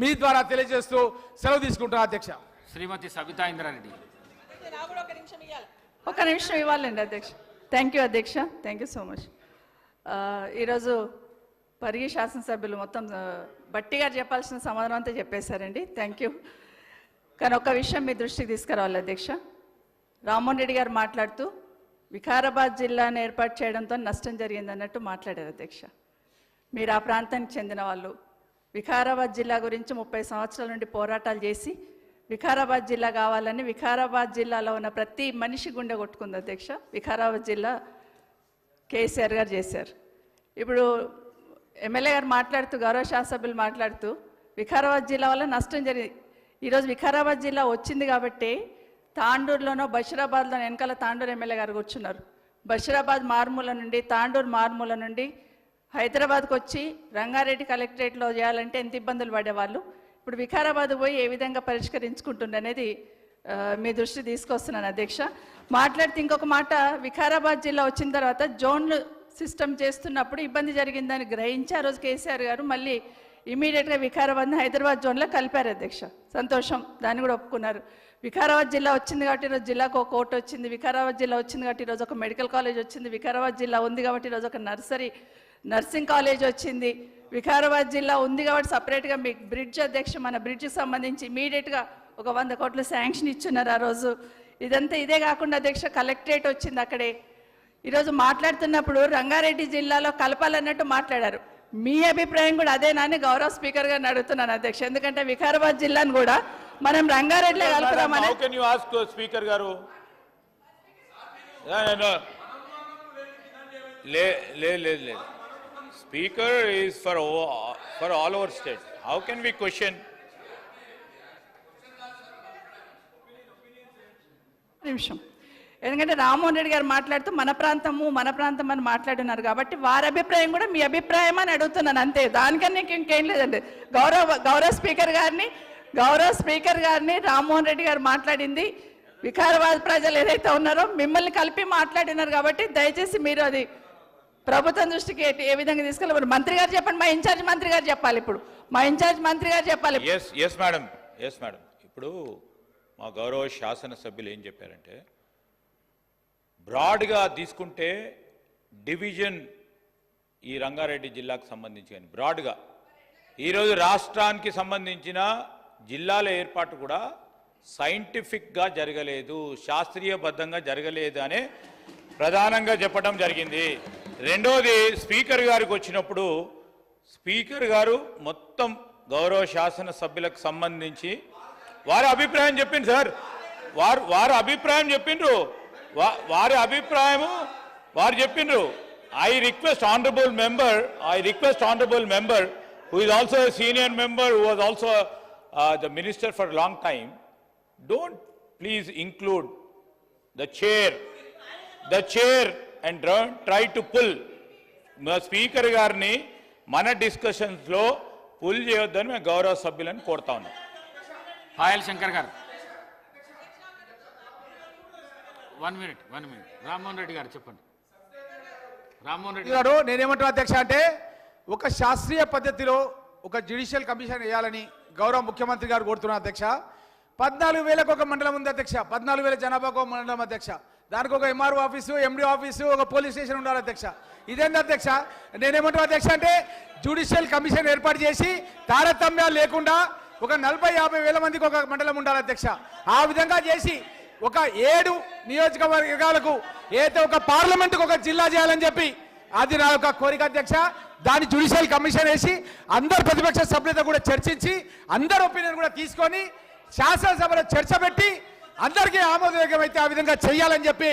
మీ ద్వారా తెలియజేస్తూ సెలవు తీసుకుంటున్నా అధ్యక్ష. శ్రీమతి సబితా ఇంద్రారెడ్డి. ఒక నిమిషం ఇవ్వాలండి అధ్యక్ష. థ్యాంక్ యూ అధ్యక్ష. థ్యాంక్ యూ సో మచ్ ఈరోజు పరిగి శాసనసభ్యులు మొత్తం బట్టి గారు చెప్పాల్సిన సమాధానం అంతా చెప్పేశారండి. థ్యాంక్ యూ కానీ ఒక విషయం మీ దృష్టికి తీసుకురావాలి అధ్యక్ష. రామ్మోహన్ రెడ్డి గారు మాట్లాడుతూ వికారాబాద్ జిల్లాను ఏర్పాటు చేయడంతో నష్టం జరిగింది అన్నట్టు మాట్లాడారు అధ్యక్ష. మీరు ఆ ప్రాంతానికి చెందిన వాళ్ళు వికారాబాద్ జిల్లా గురించి ముప్పై సంవత్సరాల నుండి పోరాటాలు చేసి వికారాబాద్ జిల్లా కావాలని వికారాబాద్ జిల్లాలో ఉన్న ప్రతి మనిషి గుండె కొట్టుకుంది అధ్యక్ష. వికారాబాద్ జిల్లా కేసీఆర్ గారు చేశారు. ఇప్పుడు ఎమ్మెల్యే గారు మాట్లాడుతూ గౌరవ శాసభ్యులు మాట్లాడుతూ వికారాబాద్ జిల్లా వల్ల నష్టం జరిగింది. ఈరోజు వికారాబాద్ జిల్లా వచ్చింది కాబట్టి తాండూరులోనో బషీరాబాద్లో వెనకాల తాండూరు ఎమ్మెల్యే గారు కూర్చున్నారు. బషీరాబాద్ మార్మూల నుండి తాండూరు మార్మూల నుండి హైదరాబాద్కి వచ్చి రంగారెడ్డి కలెక్టరేట్లో చేయాలంటే ఎంత ఇబ్బందులు పడేవాళ్ళు? ఇప్పుడు వికారాబాద్ పోయి ఏ విధంగా పరిష్కరించుకుంటుండనేది మీ దృష్టి తీసుకొస్తున్నాను అధ్యక్ష. మాట్లాడితే ఇంకొక మాట వికారాబాద్ జిల్లా వచ్చిన తర్వాత జోన్లు సిస్టమ్ చేస్తున్నప్పుడు ఇబ్బంది జరిగిందని గ్రహించి ఆ రోజు కేసీఆర్ గారు మళ్ళీ ఇమీడియట్గా వికారాబాద్ని హైదరాబాద్ జోన్లో కలిపారు అధ్యక్ష. సంతోషం దాన్ని కూడా ఒప్పుకున్నారు. వికారాబాద్ జిల్లా వచ్చింది కాబట్టి ఈరోజు జిల్లాకు ఒక కోర్టు వచ్చింది వికారాబాద్ జిల్లా వచ్చింది కాబట్టి ఈరోజు ఒక మెడికల్ కాలేజ్ వచ్చింది వికారాబాద్ జిల్లా ఉంది కాబట్టి ఈరోజు ఒక నర్సరీ నర్సింగ్ కాలేజ్ వచ్చింది వికారాబాద్ జిల్లా ఉంది కాబట్టి సపరేట్గా మీకు బ్రిడ్జ్ అధ్యక్ష మన బ్రిడ్జ్కి సంబంధించి ఇమీడియట్గా ఒక వంద కోట్లు శాంక్షన్ ఇచ్చున్నారు ఆ రోజు ఇదంతా ఇదే కాకుండా అధ్యక్ష కలెక్టరేట్ వచ్చింది అక్కడే ఈరోజు మాట్లాడుతున్నప్పుడు రంగారెడ్డి జిల్లాలో కలపాలన్నట్టు మాట్లాడారు మీ అభిప్రాయం కూడా అదేనా అని గౌరవ స్పీకర్ గారిని అడుగుతున్నాను అధ్యక్ష ఎందుకంటే వికారాబాద్ జిల్లాను కూడా మనం రంగారెడ్డిలో కలుపుదామని can you ask uh, Speaker Garu? For for all over state how can we is for, for all our state. How can we question? నిమిషం ఎందుకంటే రామ్మోహన్ రెడ్డి గారు మాట్లాడుతూ మన ప్రాంతము మన ప్రాంతం అని మాట్లాడున్నారు కాబట్టి వారి అభిప్రాయం కూడా మీ అభిప్రాయం అని అడుగుతున్నాను అంతే దానికన్నా ఇంకేం లేదండి గౌరవ గౌరవ స్పీకర్ గారిని గౌరవ స్పీకర్ గారిని రామ్మోహన్ రెడ్డి గారు మాట్లాడింది వికారాబాద్ ప్రజలు ఏదైతే ఉన్నారో మిమ్మల్ని కలిపి మాట్లాడినారు కాబట్టి దయచేసి మీరు అది ప్రభుత్వం దృష్టికి ఏ- విధంగా తీసుకెళ్ళి మంత్రి గారు చెప్పండి మా ఇన్ఛార్జ్ మంత్రి గారు చెప్పాలి ఇప్పుడు. మా ఇన్ఛార్జ్ మంత్రి గారు చెప్పాలి yes yes madam yes madam ఇప్పుడు మా గౌరవ శాసనసభ్యులు ఏం చెప్పారంటే బ్రాడ్గా తీసుకుంటే డివిజన్ ఈ రంగారెడ్డి జిల్లాకు సంబంధించి కానీ బ్రాడ్గా ఈరోజు రాష్ట్రానికి సంబంధించిన జిల్లాల ఏర్పాటు కూడా సైంటిఫిక్గా జరగలేదు శాస్త్రీయబద్ధంగా జరగలేదు అనే ప్రధానంగా చెప్పడం జరిగింది. రెండోది స్పీకర్ గారికి వచ్చినప్పుడు స్పీకర్ గారు మొత్తం గౌరవ శాసన సభ్యులకు సంబంధించి వారి అభిప్రాయం చెప్పింది సార్. వారు వారి అభిప్రాయం చెప్పిండ్రు. వారి అభిప్రాయము వారు చెప్పిండ్రు. I request honourable member I request honourable member who is also senior member who was also the minister for long time. Don't please include the chair the chair. And try to pull speaker గారిని మన డిస్కషన్స్లో pull చేయొద్దని మేము గౌరవ సభ్యులను కోరుతా ఉన్నాం. పాయల్ శంకర్ గారు. One minute one minute Rammohan Reddy గారు చెప్పండి. రామ్మోహన్ రెడ్డి గారు నేనేమంటున్నా అధ్యక్ష అంటే ఒక శాస్త్రీయ పద్ధతిలో ఒక జ్యుడిషియల్ కమిషన్ వేయాలని గౌరవ ముఖ్యమంత్రి గారు కోరుతున్నారు అధ్యక్ష. పద్నాలుగు వేలకు ఒక మండలం ఉంది అధ్యక్ష. పద్నాలుగు వేల జనాభాకు ఒక మండలం అధ్యక్ష. దానికి ఒక ఎంఆర్ఓ ఆఫీసు ఎండి ఆఫీసు ఒక పోలీస్ స్టేషన్ ఉండాలి అధ్యక్ష. ఇదేంటి అధ్యక్ష? నేనేమంటున్నా అధ్యక్ష అంటే జ్యుడిషియల్ కమిషన్ ఏర్పాటు చేసి తారతమ్యాలు లేకుండా ఒక నలభై యాభై వేల మందికి ఒక మండలం ఉండాలి అధ్యక్ష. ఆ విధంగా చేసి ఒక ఏడు నియోజకవర్గాలకు ఏదైతే ఒక పార్లమెంటుకు ఒక జిల్లా చేయాలని చెప్పి అది నా యొక్క కోరిక అధ్యక్ష. దాని జ్యుడిషియల్ కమిషన్ వేసి అందరు ప్రతిపక్ష సభ్యులతో కూడా చర్చించి అందరు ఒపీనియన్ కూడా తీసుకొని శాసనసభలో చర్చ పెట్టి అందరికీ ఆమోదయోగ్యమైతే ఆ విధంగా చేయాలని చెప్పి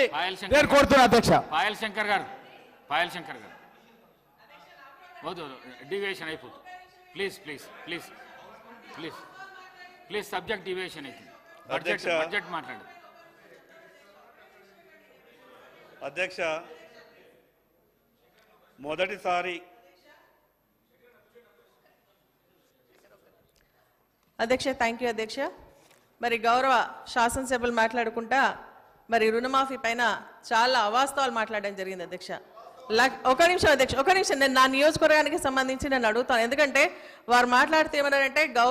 నేను కోరుతున్నా అధ్యక్ష. పాయల్ శంకర్ గారు. పాయల్ శంకర్ గారు. వద్దు డివియేషన్ అయిపోతుంది. Please please please please please subject deviation అవుతుంది బడ్జెట్ అధ్యక్ష. బడ్జెట్ మాట్లాడు. అధ్యక్ష మొదటిసారి అధ్యక్ష థ్యాంక్ యూ అధ్యక్ష. మరి గౌరవ శాసనసభ్యులు మాట్లాడుకుంటా మరి రుణమాఫీ పైన చాలా అవాస్తవాలు మాట్లాడడం జరిగింది అధ్యక్ష. లక్- ఒక నిమిషం అధ్యక్ష ఒక నిమిషం నేను నా నియోజకవర్గానికి సంబంధించి నేను అడుగుతాను. ఎందుకంటే వారు మాట్లాడితే ఏమన్నారంటే గౌరవ